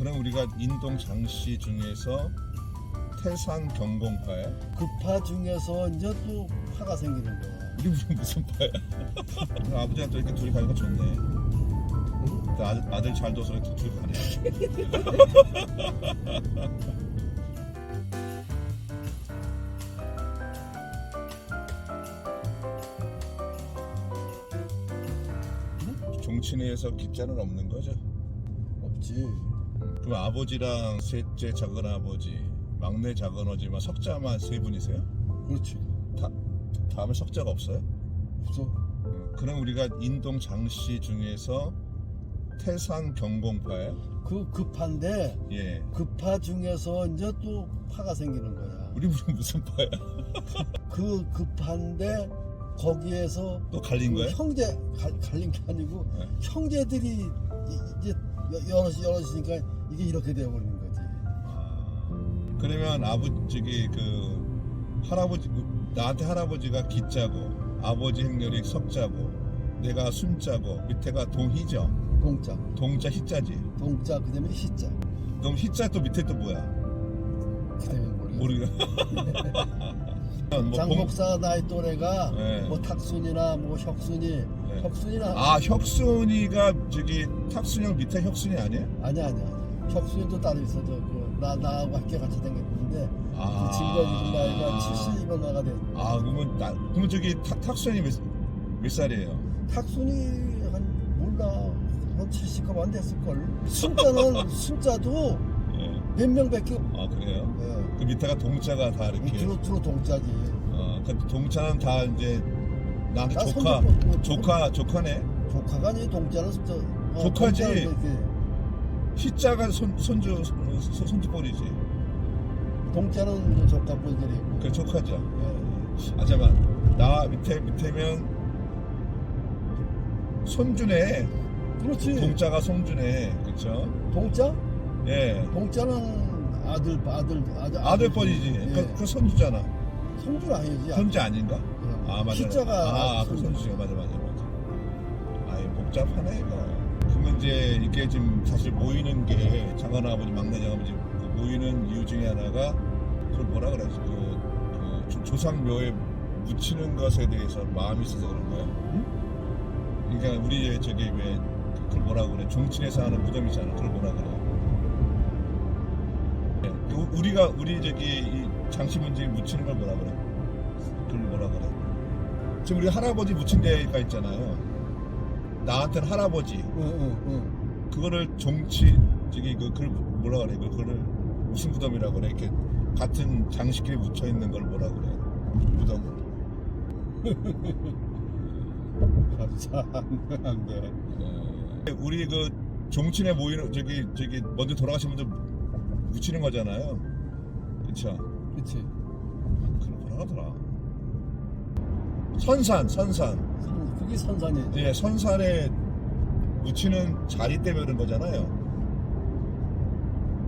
그럼 우리가 인동 장씨 중에서 태산 경공파야? 급파 중에서 이제 또 파가 생기는 거야. 우리 무슨 무슨 파야? 아버지랑 또 이렇게 둘이 가니까 좋네. 또 아들, 아들 잘 둬서 이렇게 둘이 가네. 종친회에서 기자는 없는 거죠? 없지. 그럼 아버지랑 셋째 작은 아버지, 막내 작은 아버지만 석자만 세 분이세요? 그렇지. 다 다음에 석자가 없어요? 없어. 음, 그럼 우리가 인동 장씨 중에서 태산 경공파예요? 그 급파인데 예. 급파 중에서 이제 또 파가 생기는 거야. 우리 무슨 무슨 파야? 그 급파인데 거기에서 또 갈린 그 거야? 형제 갈, 갈린 게 아니고 네. 형제들이 이- 이제 여- 여럿이 여럿이니까 이게 이렇게 되어버리는 거지. 아, 그러면 아버지 그 할아버지 나한테 할아버지가 기자고 아버지 행렬이 석자고 내가 순자고 밑에가 동희죠. 동자, 동자 희자지. 동자 그다음에 희자. 그럼 희자 또 밑에 또 뭐야? 그다음에 모르겠어. 모르겠어. 뭐장 공- 목사 나이 또래가 네. 뭐 탁순이나 뭐 혁순이, 혁순이나 아 혁순이가 저기 탁순형 밑에 혁순이 아니야? 아니야 아니야. 혁순이도 따로 있어. 저그나 나하고 학교 같이 다녔는데 아. 그 친구가 지금 나이가 70이면 나가 돼. 아 그러면 나 그러면 저기 탁, 탁순이 몇, 몇 살이에요? 탁순이 한 몰라 한 70가 안 됐을 걸. 순자는 순자도 예. 몇 명밖에. 없- 아 그래요? 예. 그 밑에가 동자가 다 이렇게. 주로 주로 동자지. 어, 그 동자는 다 이제 나한테 다 조카, 뭐- 조카, 조카네. 조카가 아니 동자는 저 어, 조카지. 동자는 이렇게 희자가 손 손주 손, 손- 손주뻘이지. 동자는 조카 뻘들이고. 그 조카죠. 예. 아 잠깐 나 밑에 밑에면 손주네. 그렇지. 동자가 손주네. 그렇죠? 동자? 예. 동자는 아들 아들 아들 아들 뻘이지. 예. 그, 그 손주잖아. 손주는 아니지. 손주 아닌가? 그럼. 아 맞아. 희자가 아, 그 손주죠. 맞아, 맞아, 맞아. 아이 복잡하네 이거. 이제 이게 지금 사실 모이는 게 장관 아버지, 막내 장아버지 그 모이는 이유 중에 하나가 그걸 뭐라 그러지? 그, 그 조- 조상묘에 묻히는 것에 대해서 마음이 있어서 그런 거야. 그러니까 우리 저기 왜 그걸 뭐라 그래? 종친에서 하는 무덤이잖아. 그걸 뭐라 그래? 예, 우- 우리가 우리 저기 이 장시문지 묻히는 걸 뭐라 그래? 그걸 뭐라 그래? 지금 우리 할아버지 묻힌 데가 있잖아요. 나한테는 할아버지. 그거를 종치 저기 그 그걸 뭐라 그래? 그- 그거를 무슨 무덤이라고 그래? 이렇게 같은 장식에 묻혀 있는 걸 뭐라 그래? 무덤. 응. 안 돼. 어, 우리 그 종친에 모이는 저기 저기 먼저 돌아가신 분들 묻히는 거잖아요. 그렇죠? 그렇지. 그걸 뭐라 하더라? 선산, 선산. 선- 그게 선산이지. 예, 선산에 묻히는 자리 때문에 그런 거잖아요.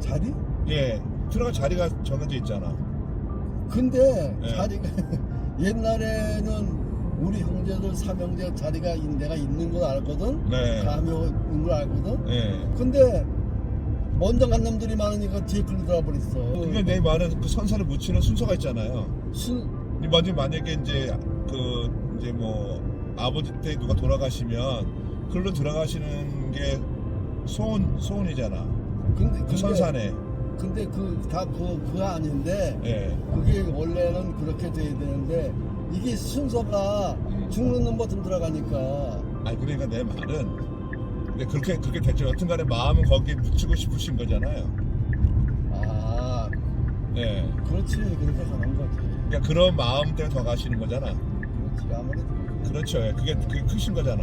자리? 예, 들어갈 자리가 정해져 있잖아. 근데 예. 자리가 옛날에는 우리 형제들 삼형제 자리가 있- 내가 있는 걸 알거든. 네. 있는 걸 알거든. 예. 근데 먼저 간 놈들이 많으니까 뒤에 끌려 들어와 버렸어. 그러니까 내 말은 그 선산을 묻히는 순서가 있잖아요. 순 이 먼저 만약에 이제 그 이제 뭐 아버지 때 누가 돌아가시면 글로 들어가시는 게 소원 소원이잖아. 근데 그 선산에. 근데 그다그 그거 아닌데 예. 그게 원래는 그렇게 돼야 되는데 이게 순서가 음. 죽는 놈부터 들어가니까 아니 그러니까 내 말은 근데 그렇게 그렇게 됐죠. 여튼간에 마음은 거기에 묻히고 싶으신 거잖아요. 아 예. 그렇지 그렇게 가는 거지 그러니까 그런 마음 때문에 더 가시는 거잖아. 그렇지 아무래도 그렇죠. 예. 그게 그게 크신 거잖아.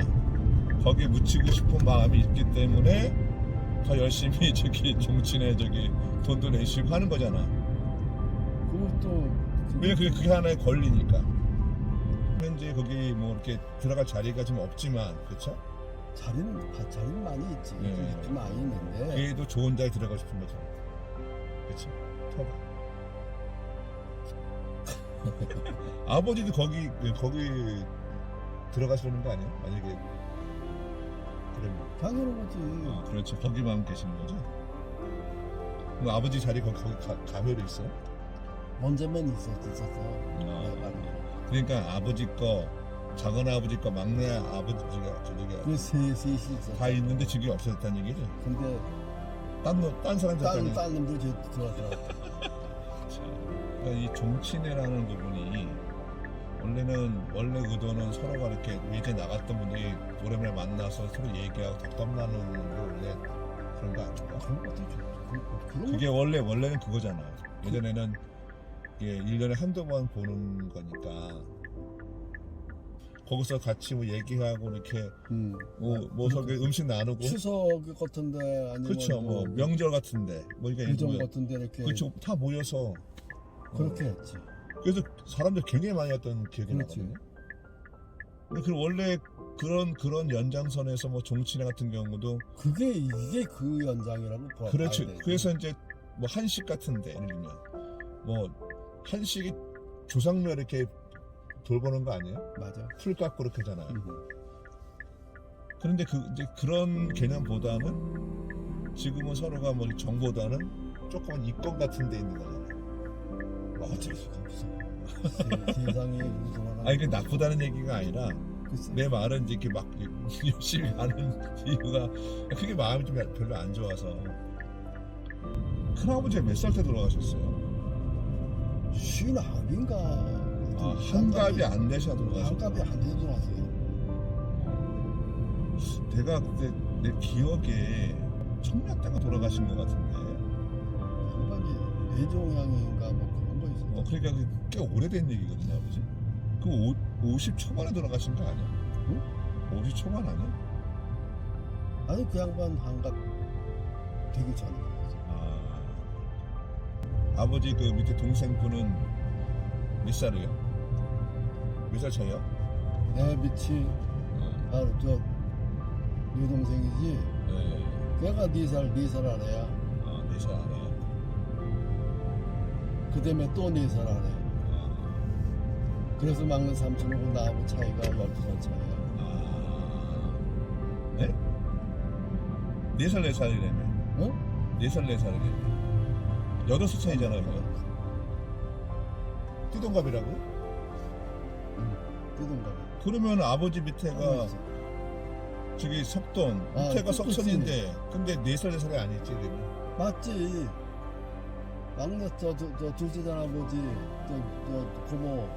거기에 묻히고 싶은 마음이 있기 때문에 더 열심히 저기 종친에 저기 돈도 내시고 하는 거잖아. 그것도 왜냐 그게 그게 하나의 권리니까. 현재 거기 뭐 이렇게 들어갈 자리가 좀 없지만 그렇죠? 자리는 가- 자리는 많이 있지 네. 있긴 많이 있는데 그래도 좋은 자리에 들어가고 싶은 거죠. 그렇죠? 터봐. 아버지도 거기 거기 들어가시는 거 아니에요? 만약에 그러면 당연한 거지 어, 그렇죠. 거기만 계시는 거죠. 뭐 아버지 자리 거기, 거기 가, 가면이 있어? 먼저면 있었 있었어. 아. 그러니까 아버지 거, 작은 아버지 거, 막내 아버지가 저기가 그 세, 셋이 있었어. 다 있는데 지금 없어졌다는 얘기지? 근데 딴, 놈- 딴 사람 딴, 됐다는 딴 놈들 저 들어왔더라. 그러니까 이 정치내라는 부분이 원래는 원래 의도는 서로가 이렇게 이제 나갔던 분들이 오랜만에 만나서 서로 얘기하고 덕담 나누는 게 원래 그런 거 아닌가? 그런 좋 그런, 그런 그게 원래 원래는 그거잖아. 예전에는 이게 1년에 한두 번 보는 거니까 거기서 같이 뭐 얘기하고 이렇게 음. 뭐, 뭐 저기 음식 나누고 추석 같은데 아니면 그렇죠. 뭐 명절 같은데 뭐 이게 규정 뭐 같은데 이렇게 그렇죠. 다 모여서 그렇게 어, 했지. 그래서 사람들 굉장히 많이 왔던 기억이 그렇지. 나거든요. 그 원래 그런 그런 연장선에서 뭐 정치회 같은 경우도 그게 이게 그 연장이라고 봐. 돼. 그래서 이제 뭐 한식 같은데 예를 들면 뭐 한식이 조상묘 이렇게 돌보는 거 아니에요? 맞아. 풀 깎고 이렇게 하잖아요. 음. 그런데 그 이제 그런 개념보다는 지금은 서로가 뭐 정보다는 조금은 이권 같은 데 있는 거잖아요. 어쩔 수가 없어. 세- 세상에 무서워하는 아니 그 나쁘다는 얘기가 아니라 글쎄. 내 말은 이제 이렇게 막 열심히 하는 이유가 그게 마음이 좀 별로 안 좋아서 큰아버지가 몇 살 때 돌아가셨어요? 쉰 아홉인가. 아, 한갑이 안 되셔 돌아가셨어요. 한갑이 안 돼서 들어왔어요. 내가 그때 내 기억에 청년 때가 돌아가신 것 같은데 한반이 뇌종양인가 뭐 그러니까 그게 꽤 오래된 얘기거든요 아버지 그 오, 50 초반에 돌아가신 거 아니야? 응? 50 초반 아니야? 아니 그 양반 한갑 되기 전에. 아, 아버지 그 밑에 동생 분은 몇 살이에요? 몇 살 차이야? 내 밑이 어, 바로 저 여동생이지. 네. 걔가 네살 네 살 아래야. 아, 네살 아래. 그 다음에 또네살 아래. 아, 그래서 막내 삼촌하고 나하고 차이가 12살 차이야. 아, 네? 네살 네 살이라며. 어? 네살 네 살이래. 여덟 살 차이잖아요, 그거. 띠동갑이라고? 뜨던가. 그러면 아버지 밑에가 저기 석돈, 아, 밑에가 석돈 석천인데, 근데 네살 네 살이 아니지, 그러면. 맞지. 막내 저, 저, 저 둘째 할아버지 저, 저 고모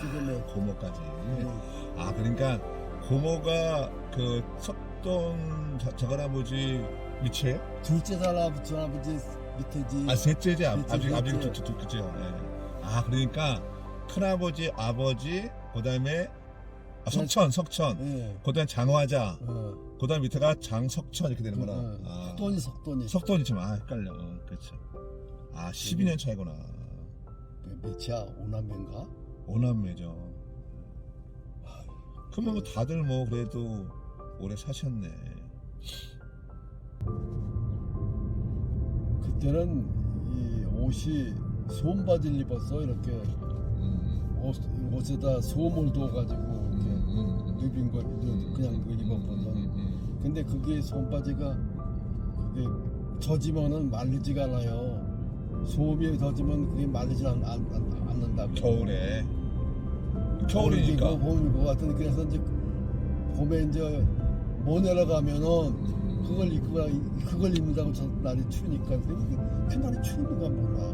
그다음에 고모까지. 음, 아, 그러니까 고모가 그 석돈 자- 저할아버지 밑에? 둘째 할아버지 할아버지 밑에지. 아, 셋째지, 아, 셋째, 아버지, 아버지, 셋째. 두, 두, 그죠. 예. 아, 그러니까 큰아버지, 아버지, 그 다음에 아, 석천, 석천. 예. 그 다음에 장화자, 어. 그 다음 밑에가 장석천 이렇게 되는 거나. 어, 아, 석돈이 석돈이. 석돈이 좀, 아, 헷갈려. 어, 그렇죠. 아, 12년 차이구나. 몇- 몇이야? 오남매인가? 오남매죠. 그러면 뭐 다들 뭐 그래도 오래 사셨네. 그때는 이 옷이 소음 바지를 입었어 이렇게 음, 옷, 옷에다 소음을 둬가지고 이렇게 음, 음, 누빈 거 그냥 그 입었거든. 음, 근데 그게 손바지가 그게 젖으면은 말리지가 않아요. 소음이 젖으면 그게 말리지 않, 않, 않, 않는다고. 음. 겨울에. 겨울이니까. 봄인 것 같은데 그래서 이제 봄에 이제 못 내려가면은 음, 그걸 입고 가- 그걸 입는다고 저 날이 추우니까 근데 그 날이 추우니까 몰라.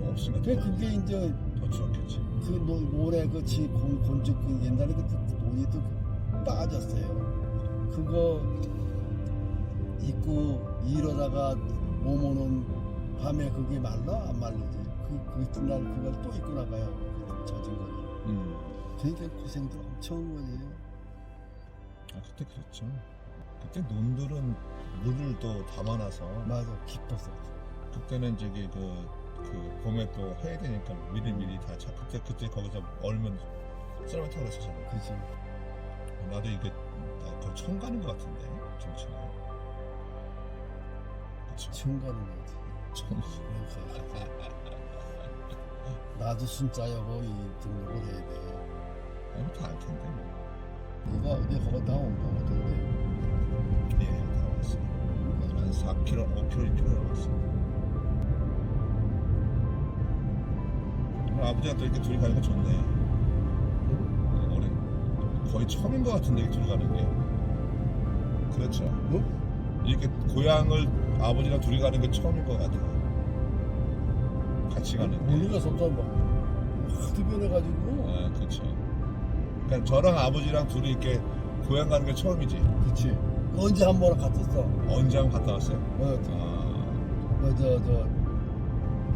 뭐그 더, 그게 이제 더 추웠겠지. 그 노, 노래 그 지, 곤, 곤죽 그 옛날에 그 돈이 또 빠졌어요. 그거 입고 이러다가 몸 오는 밤에 그게 말라 안 말리지. 그 그날 그걸 또 입고 나가요. 그 젖은 거를. 음. 그러니까 고생들 엄청 한 거지. 아, 그때 그랬죠. 그때 논들은 물을 또 담아놔서 맞아 기뻤어. 그때는 저기 그, 그 봄에 또 해야 되니까 미리 미리 다 차. 그때 그때 거기서 얼면 썰매 타고 그랬었잖아. 그지. 나도 이게 나 거의 처음 가는 것 같은데. 그쵸. 처음 가는 거 같아. 나도 순자여고 이 등록을 해야 돼. 아니 다알 텐데. 뭐. 네가 어디 거기 나온 거 같은데. 예, 다 왔어. 한 4km, 5km, 6km 남았어. 아버지가 또 이렇게 둘이 가니까 좋네. 우리 거의 처음인 것 같은데 이렇게 둘이 가는 게. 그렇죠. 어? 이렇게 고향을 아버지랑 둘이 가는 게 처음인 것 같아. 같이 가는 게. 우리가 점점 막 하도 변해가지고 아, 그렇죠. 그러니까 저랑 아버지랑 둘이 이렇게 고향 가는 게 처음이지. 그치 언제 한 번 갔었어 언제 한 번 갔다 왔어요? 어, 아, 저 저 저,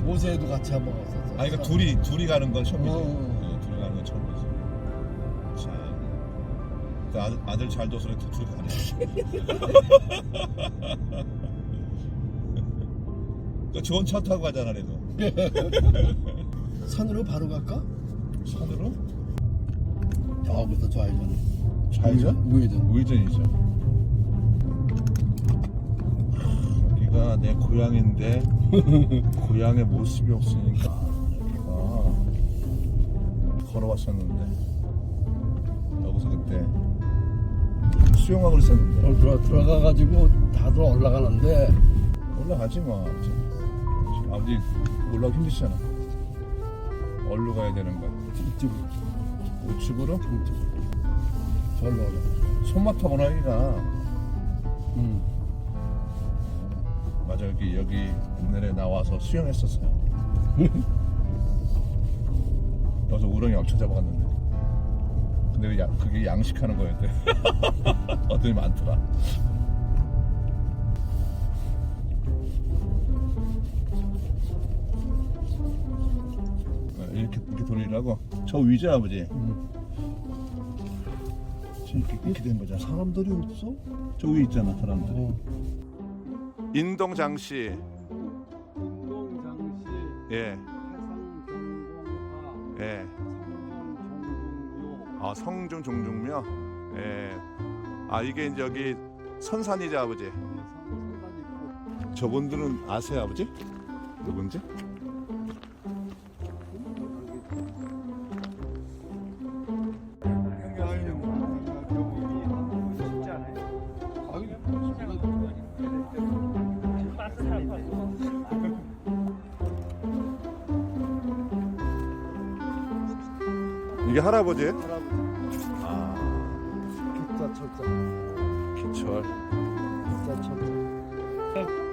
모세에도 같이 한 번 갔었어 아 그러니까 둘이 둘이 가는 건 처음이지. 어, 어. 어, 둘이 가는 건 처음이지. 참. 그 아들, 아들 잘 둬서 둘이 가네. 그 좋은 차 타고 가잖아, 그래도. 산으로 바로 갈까? 산으로? 저부터 좌회전 좌회전? 우회전 우회전이죠. 여기가 내 고향인데 고향의 모습이 없으니까 여기가 걸어왔었는데 여기서 그때 수영하고 그랬었는데 어, 들어, 들어가가지고 다들 올라가는데 올라가지 뭐 아버지 지금 아버지 올라가기 힘드시잖아 어디로 가야 되는 거야 이쪽으로 우측으로? 이쪽으로 절로 올라 손맛 타고 나기가 음. 맞아 여기 여기 옛날에 나와서 수영했었어요. 여기서 우렁이 엄청 잡아갔는데. 근데 그 야- 그게 양식하는 거였대. 어들이 많더라. 어, 이렇게 이렇게 돌리라고. 저 위죠 아버지. 음. 지금 이렇게, 이렇게 된 거잖아. 사람들이 없어? 저 위에 있잖아 사람들. 어. 인동장씨. 운동장씨 예. 해상경공화 예. 성경종묘 아 성중 종중묘. 예. 아 이게 이제 여기 선산이죠 아버지. 저분들은 아세요 아버지? 누군지? 이게 할아버지?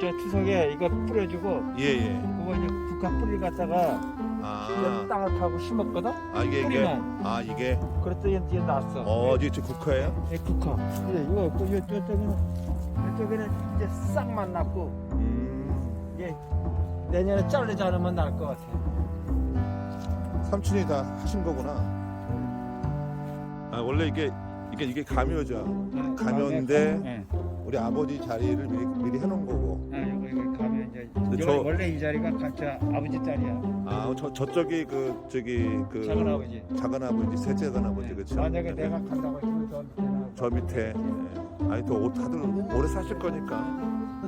저, 저 추석에 이거 뿌려주고 예예. 그거 이제 국화 뿌리를 갖다가 이제 아, 땅을 파고 심었거든. 아 이게 이게 뿌리만. 아 이게 그랬더니 이제 났어. 어 이게 지금 국화예요? 이 국화. 이제 이거 또 요- 저쪽에는 저쪽에는 이제 싹만 났고 음. 이제 내년에 자르지 않으면 날 것 같아. 삼촌이 다 하신 거구나. 아 원래 이게 이게 이게 가묘죠. 가면인데 예. 우리 아버지 자리를 미리 미리 해놓은 근데 저- 원래 이 자리가 각자 아버지 자리야. 아 저 저쪽이 그 저기 그 작은 아버지. 작은 아버지 셋째 작은 아버지 그렇죠. 만약에 내가 간다고 했으면 저 밑에. 저 밑에. 예. 아니 또 다들 오래 사실 거니까.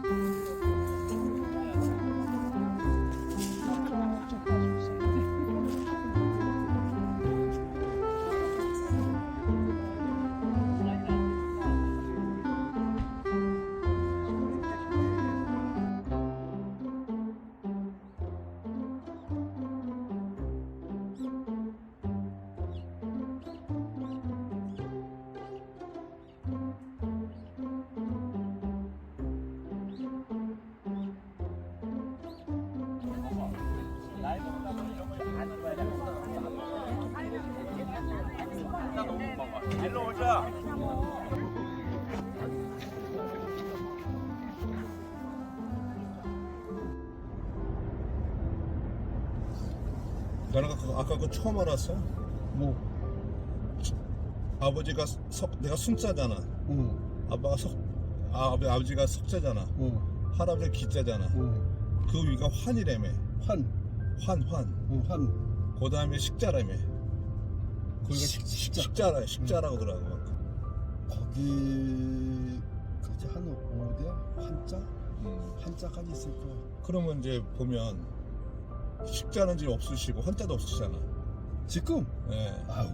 나는 아까, 아까 그 처음 알았어. 뭐 아버지가 석 내가 순자잖아. 응, 아빠가 석 아, 아버- 아버지가 석자잖아. 응, 할아버지가 기자잖아. 응. 그 위가 환이라며. 환, 환 환. 응, 환. 그 다음에 식자라며. 거기가 식- 식, 식자. 식자라 식자라고 그러고. 거기 그지 한 어디야? 한자? 음. 한자까지 있을 거야. 그러면 이제 보면 식자는 지금 없으시고 환자도 없으시잖아. 지금 예. 아우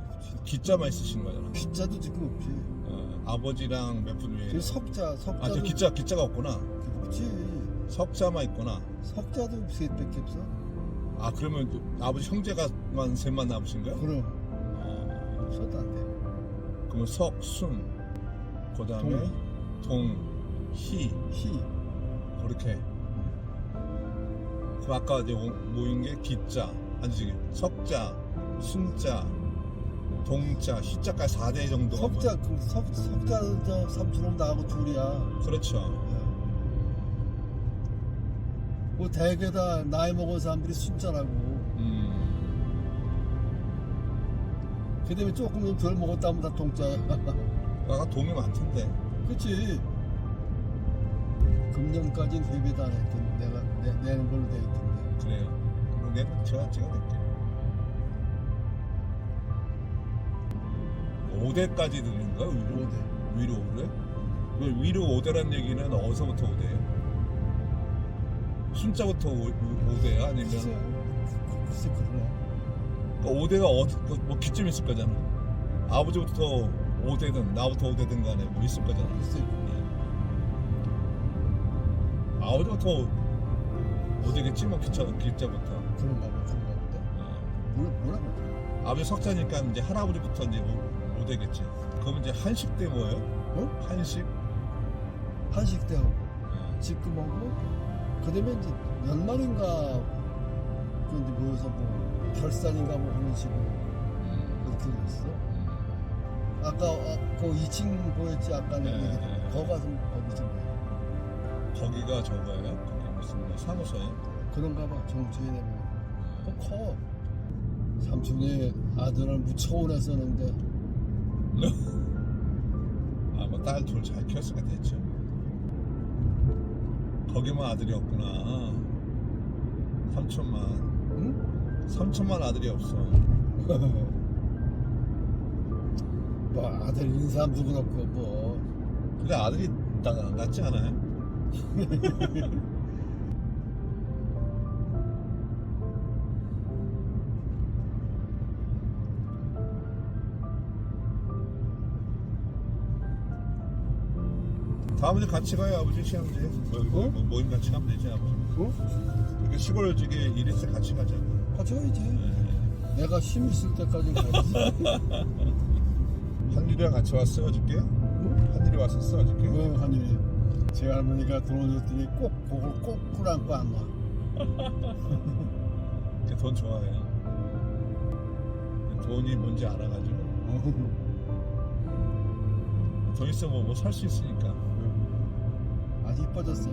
기자만 있으시는 거잖아. 기자도 지금 없지 어, 아버지랑 몇 분 위에. 그 석자 석자도 아, 저 기자 기자가 없구나. 없지 석자만 있구나. 석자도 셋밖에 없어 아 그러면 아버지 형제가만 셋만 남으신 거야? 그럼 어, 없어도 안 돼 그러면 석, 순, 그 다음에 동, 희. 희. 그렇게. 그 아까 이제 모- 모인 게 기자, 아니 저기 석자, 순자, 동자, 희자까지 4대 정도. 석자 그 석, 석자 저 삼촌은 나하고 둘이야. 그렇죠. 그 대개 다 나이 먹은 사람들이 순자라고 그 다음에 조금 덜 먹었다면 다 동자야 아까 동이 많던데. 그치 금년까지는 회비도 안 했던 내가 내, 내는 걸로 돼 있던데 그래요. 그럼 내가 제가 제가 낼게. 5대까지 드는 거야 위로? 오대. 위로 5대? 그 위로 5대란 얘기는 어디서부터 5대예요? 순자부터 5 대야 아니면 글쎄 글쎄 그러네 그 5대가 어디 그뭐 기점 있을 거잖아. 아버지부터 5대든 나부터 5대든 간에 뭐 있을 거잖아. 글쎄 아버지부터 5대겠지 뭐 기자 기자부터. 그런가 봐 그런가 어. 몰라 몰라 봐. 아버지 석자니까 이제 할아버지부터 이제 5, 대겠지 그럼 이제 한식 때 뭐예요? 어? 한식? 한식 때하고 어. 지금하고 그다음에 이제 연말인가 그 이제 모여서 뭐 결산인가 뭐 그런 식으로 음. 그렇게 됐어 음. 아까 아, 그 2층 보였지 아까 네, 얘기 네. 거기 가서 거기 좀 거기가 저거예요? 거기 무슨 뭐 사무소예요? 그런가 봐 정주인에 보면 커 삼촌이 아들을 무척 오래 썼는데 아뭐 딸 둘 잘 키웠으니까 됐죠 거기만 아들이 없구나 삼촌만 응? 삼촌만 아들이 없어 뭐 아들 인사도 그렇고 뭐 근데 아들이 나 낫지 않아요? 다음에 같이 가요 아버지 시험지 뭐? 뭐 모임 같이 가면 되지 아버지 어? 이렇게 시골 있을 때 같이 가자 가야지 네. 내가 힘 있을 때까지 가야지 한일이랑 같이 왔어요 어저께? 한일이 왔었어 어저께? 응 한일이 제 할머니가 돈 줬더니 꼭 그걸 꼭 꾸랑고 안 와. 걔 돈 좋아해요 돈이 뭔지 알아가지고 돈 있으면 뭐살 수 있으니까 아주 이뻐졌어.